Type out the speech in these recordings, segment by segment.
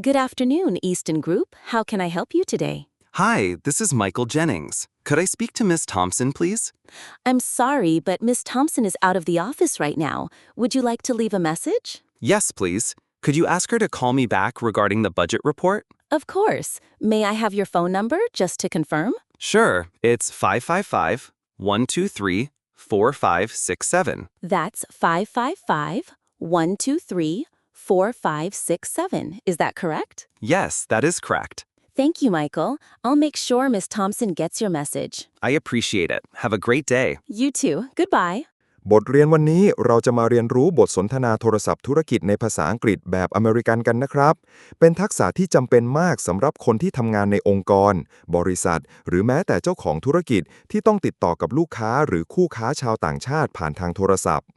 Good afternoon, Easton Group. How can I help you today? Hi, this is Michael Jennings. Could I speak to Miss Thompson, please? I'm sorry, but Miss Thompson is out of the office right now. Would you like to leave a message? Yes, please. Could you ask her to call me back regarding the budget report? Of course. May I have your phone number just to confirm? Sure, it's 555 123 4567. That's 555 123 4567. Is that correct? Yes, that is correct. Thank you, Michael. I'll make sure Miss Thompson gets your message. I appreciate it. Have a great day. You too. Goodbye. บทเรียนวันนี้เราจะมาเรียนรู้บทสนทนาโทรศัพท์ธุรกิจในภาษาอังกฤษแบบอเมริกันกันนะครับ เป็นทักษะที่จำเป็นมากสำหรับคนที่ทำงานในองค์กร บริษัท หรือแม้แต่เจ้าของธุรกิจที่ต้องติดต่อกับลูกค้าหรือคู่ค้าชาวต่างชาติผ่านทางโทรศัพท์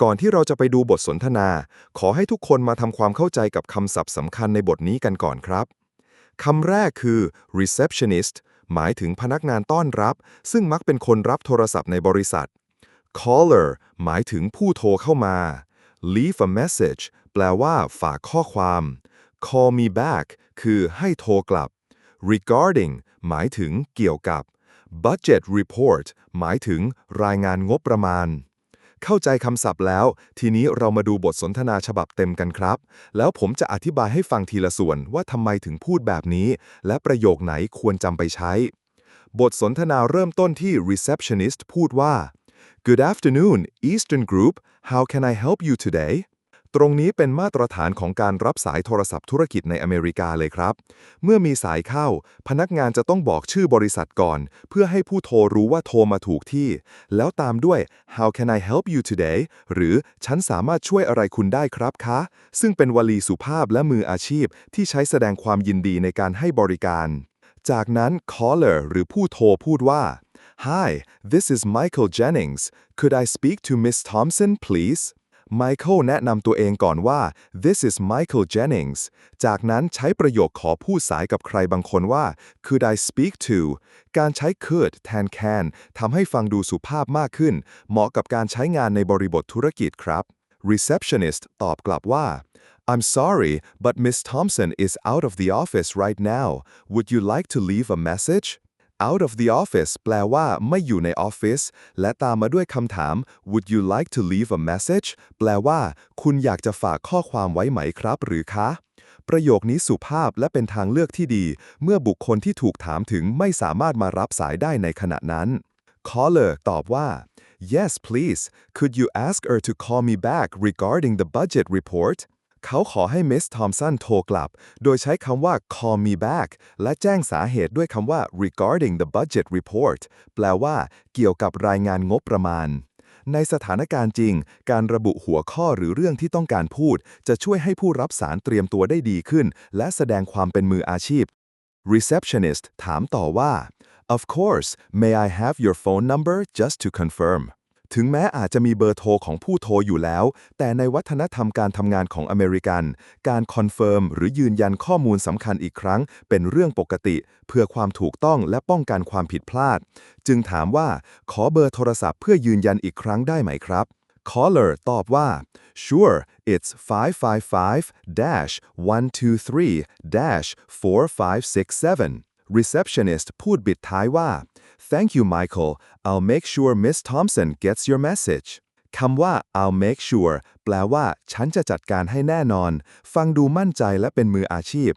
ก่อนที่เราจะไปดูบทสนทนา ขอให้ทุกคนมาทำความเข้าใจกับคำศัพท์สำคัญในบทนี้กันก่อนครับคำแรกคือ receptionist หมายถึงพนักงานต้อนรับ ซึ่งมักเป็นคนรับโทรศัพท์ในบริษัท caller หมายถึงผู้โทรเข้ามา leave a message แปลว่า ฝากข้อความ call me back คือให้โทรกลับ regarding หมายถึงเกี่ยวกับ budget report หมายถึงรายงานงบประมาณ เข้าใจคำศัพท์แล้ว ทีนี้เรามาดูบทสนทนาฉบับเต็มกันครับ แล้วผมจะอธิบายให้ฟังทีละส่วนว่าทำไมถึงพูดแบบนี้ และประโยคไหนควรจำไปใช้ บทสนทนาเริ่มต้นที่ receptionist พูดว่า Good afternoon Eastern Group how can I help you today ตรงนี้เป็นมาตรฐานของการรับสายโทรศัพท์ธุรกิจในอเมริกาเลยครับ เมื่อมีสายเข้า พนักงานจะต้องบอกชื่อบริษัทก่อน เพื่อให้ผู้โทรรู้ว่าโทรมาถูกที่ แล้วตามด้วย How can I help you today หรือฉันสามารถช่วยอะไรคุณได้ครับคะ ซึ่งเป็นวลีสุภาพและมืออาชีพที่ใช้แสดงความยินดีในการให้บริการ จากนั้น caller หรือผู้โทรพูดว่า Hi this is Michael Jennings could I speak to Miss Thompson please Michael แนะนำตัวเองก่อนว่า This is Michael Jennings จากนั้นใช้ประโยคขอพูดสายกับใครบางคนว่า Could I speak to การใช้ could แทน can ทำให้ฟังดูสุภาพมากขึ้น เหมาะกับการใช้งานในบริบทธุรกิจครับ Receptionist ตอบกลับว่า I'm sorry but Miss Thompson is out of the office right now would you like to leave a message out of the office แปลว่า ไม่อยู่ในออฟฟิศ และตามมาด้วยคำถาม would you like to leave a message แปลว่า คุณอยากจะฝากข้อความไว้ไหมครับ หรือคะ ประโยคนี้สุภาพและเป็นทางเลือกที่ดี เมื่อบุคคลที่ถูกถามถึงไม่สามารถมารับสายได้ในขณะนั้น caller ตอบว่า yes please could you ask her to call me back regarding the budget report เขาขอให้มิสทอมสันโทรกลับ โดยใช้คำว่า call me back และแจ้งสาเหตุด้วยคำว่า regarding the budget report แปลว่า เกี่ยวกับรายงานงบประมาณ ในสถานการณ์จริง การระบุหัวข้อหรือเรื่องที่ต้องการพูด จะช่วยให้ผู้รับสารเตรียมตัวได้ดีขึ้น และแสดงความเป็นมืออาชีพ receptionist ถามต่อว่า of course may I have your phone number just to confirm ถึงแม้อาจจะมีเบอร์โทรของผู้โทรอยู่แล้ว แต่ในวัฒนธรรมการทำงานของอเมริกัน การคอนเฟิร์มหรือยืนยันข้อมูลสำคัญอีกครั้ง เป็นเรื่องปกติ เพื่อความถูกต้องและป้องกันความผิดพลาด จึงถามว่าขอเบอร์โทรศัพท์เพื่อยืนยันอีกครั้งได้ไหมครับ caller ตอบว่า sure it's 555-123-4567 receptionist พูดบิดท้ายว่า Thank you Michael I'll make sure Miss Thompson gets your message คำว่า I'll make sure แปลว่า ฉันจะจัดการให้แน่นอน ฟังดูมั่นใจและเป็นมืออาชีพ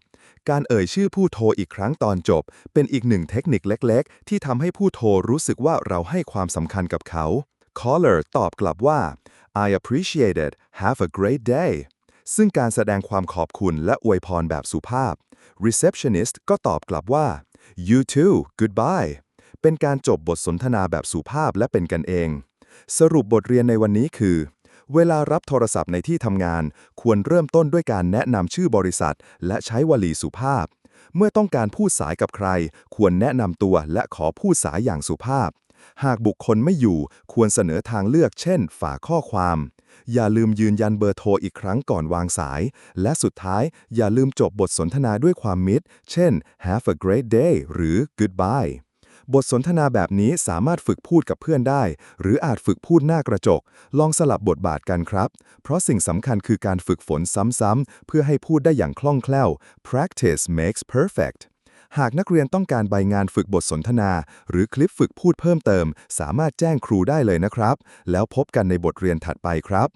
การเอ่ยชื่อผู้โทรอีกครั้งตอนจบ เป็นอีกหนึ่งเทคนิคเล็ก ๆ ที่ทำให้ผู้โทรรู้สึกว่าเราให้ความสำคัญกับเขา caller ตอบกลับว่า I appreciate it have a great day ซึ่งการแสดงความขอบคุณและอวยพรแบบสุภาพ receptionist ก็ตอบกลับว่า you too goodbye เป็นการจบบทสนทนาแบบสุภาพและเป็นกันเอง สรุปบทเรียนในวันนี้คือ เวลารับโทรศัพท์ในที่ทำงาน ควรเริ่มต้นด้วยการแนะนำชื่อบริษัท และใช้วลีสุภาพ เมื่อต้องการพูดสายกับใคร ควรแนะนำตัวและขอพูดสายอย่างสุภาพ หากบุคคลไม่อยู่ ควรเสนอทางเลือก เช่น ฝากข้อความอย่าลืมยืนยันเบอร์โทรอีกครั้งก่อนวางสาย และสุดท้ายอย่าลืมจบบทสนทนาด้วยความมิตร เช่น have a great day หรือ goodbye บทสนทนาแบบนี้สามารถฝึกพูดกับเพื่อนได้ หรืออาจฝึกพูดหน้ากระจก ลองสลับบทบาทกันครับ เพราะสิ่งสำคัญคือการฝึกฝนซ้ำๆ เพื่อให้พูดได้อย่างคล่องแคล่ว practice makes perfect หากนักเรียนต้องการใบงานฝึกบทสนทนา หรือคลิปฝึกพูดเพิ่มเติม สามารถแจ้งครูได้เลยนะครับ แล้วพบกันในบทเรียนถัดไปครับ